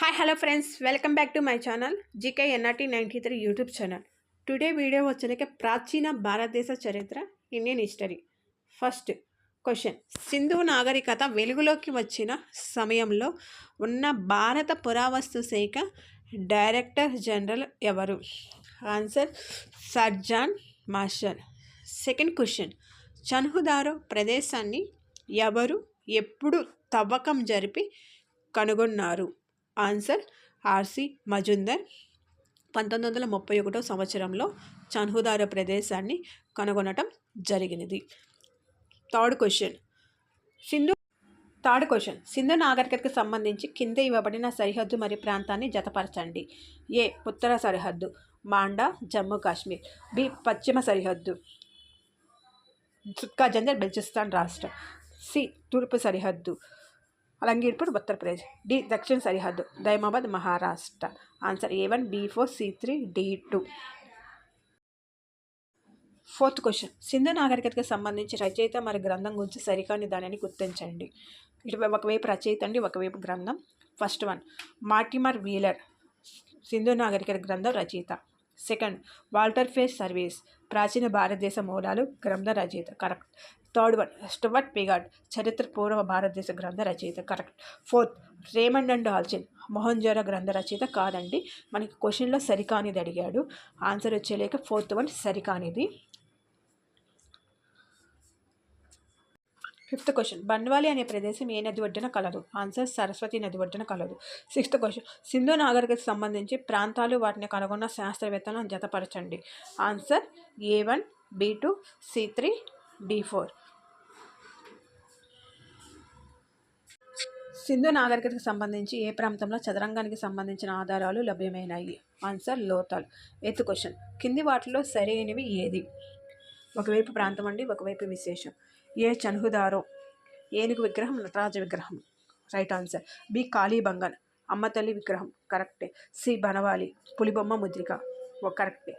Hi hello friends welcome back to my channel GK NRT ninety three YouTube channel today video వచ్చేకి ప్రాచీన భారతదేశ చరిత్ర Indian history first question Sindhu నాగరికత వెలుగులోకి వచ్చిన సమయంలో ఉన్న భారత పురావస్తు శాఖ డైరెక్టర్ జనరల్ ఎవరు? Answer Sir John Marshall second question Chanhudaro ప్రదేశాన్ని ఎవరు ఎప్పుడు తవ్వకం జరిపి కనుగొన్నారు? Answer R C Majumdar. పంతొమ్మిది వందల ముప్పై ఒకటో సంవత్సరంలో చన్హుదార ప్రదేశాన్ని కనుగొనటం జరిగినది. Third question. Sindhu third question. Sindhu నాగరికతకు సంబంధించి కింద ఇవ్వబడిన సరిహద్దు మరియు ప్రాంతాన్ని జతపరచండి. ఏ. ఉత్తర సరిహద్దు. మాండా జమ్మూ కాశ్మీర్. బి. పశ్చిమ సరిహద్దు. సుత్కా జంజర్ బెల్చిస్తాన్ రాష్ట్రం. సి. తూర్పు సరిహద్దు. అలంగీర్పూర్ ఉత్తరప్రదేశ్. డి. దక్షిణ సరిహద్దు Daimabad Maharashtra. Answer A one B four C three D two. Fourth question. Sindhu నాగరికతకు సంబంధించి రచయిత మరి గ్రంథం గురించి సరికాని దానిని గుర్తించండి. ఇటు ఒకవైపు రచయిత అండి ఒకవైపు గ్రంథం. First one Mortimer Wheeler Sindhu నాగరికత గ్రంథం రచయిత. సెకండ్ వాల్టర్ ఫేస్ సర్వీస్ ప్రాచీన భారతదేశ మూలాలు గ్రంథ రచయిత. Correct. Third one Stuart Piggott చరిత్ర పూర్వ భారతదేశ గ్రంథ రచయిత correct. Fourth Raymond and Allchin Mohenjodaro గ్రంథ రచయిత కాదండి. మనకి క్వశ్చన్లో సరికానిది అడిగాడు. ఆన్సర్ వచ్చేలేక ఫోర్త్ వన్ సరికానిది. ఫిఫ్త్ క్వశ్చన్ బన్వాలి అనే ప్రదేశం ఏ నది ఒడ్డున కలదు? ఆన్సర్ సరస్వతి నది ఒడ్డున కలదు. సిక్స్త్ క్వశ్చన్ సింధు నాగరికతకు సంబంధించి ప్రాంతాలు వాటిని కనుగొన్న శాస్త్రవేత్తలను జతపరచండి. Answer A one B two C three D four. Sindhu నాగరికతకు సంబంధించి ఏ ప్రాంతంలో చదరంగానికి సంబంధించిన ఆధారాలు లభ్యమైనాయి? ఆన్సర్ లోతాల్. ఎత్తు క్వశ్చన్. కింది వాటిలో సరైనవి ఏది? ఒకవైపు ప్రాంతం అండి ఒకవైపు విశేషం. ఏ చనుహుదారో? ఏనుగు విగ్రహం నటరాజ విగ్రహం? Right answer. బి కాళీబంగన్. అమ్మ తల్లి విగ్రహం. కరెక్టే. సి బనవాలి. పులిబొమ్మ ముద్రిక. కరెక్టే.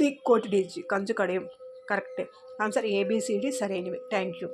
డి కోటి డీజీ. కంచు కడయం. కరెక్టే. Answer A B C D సరైనవి. Thank you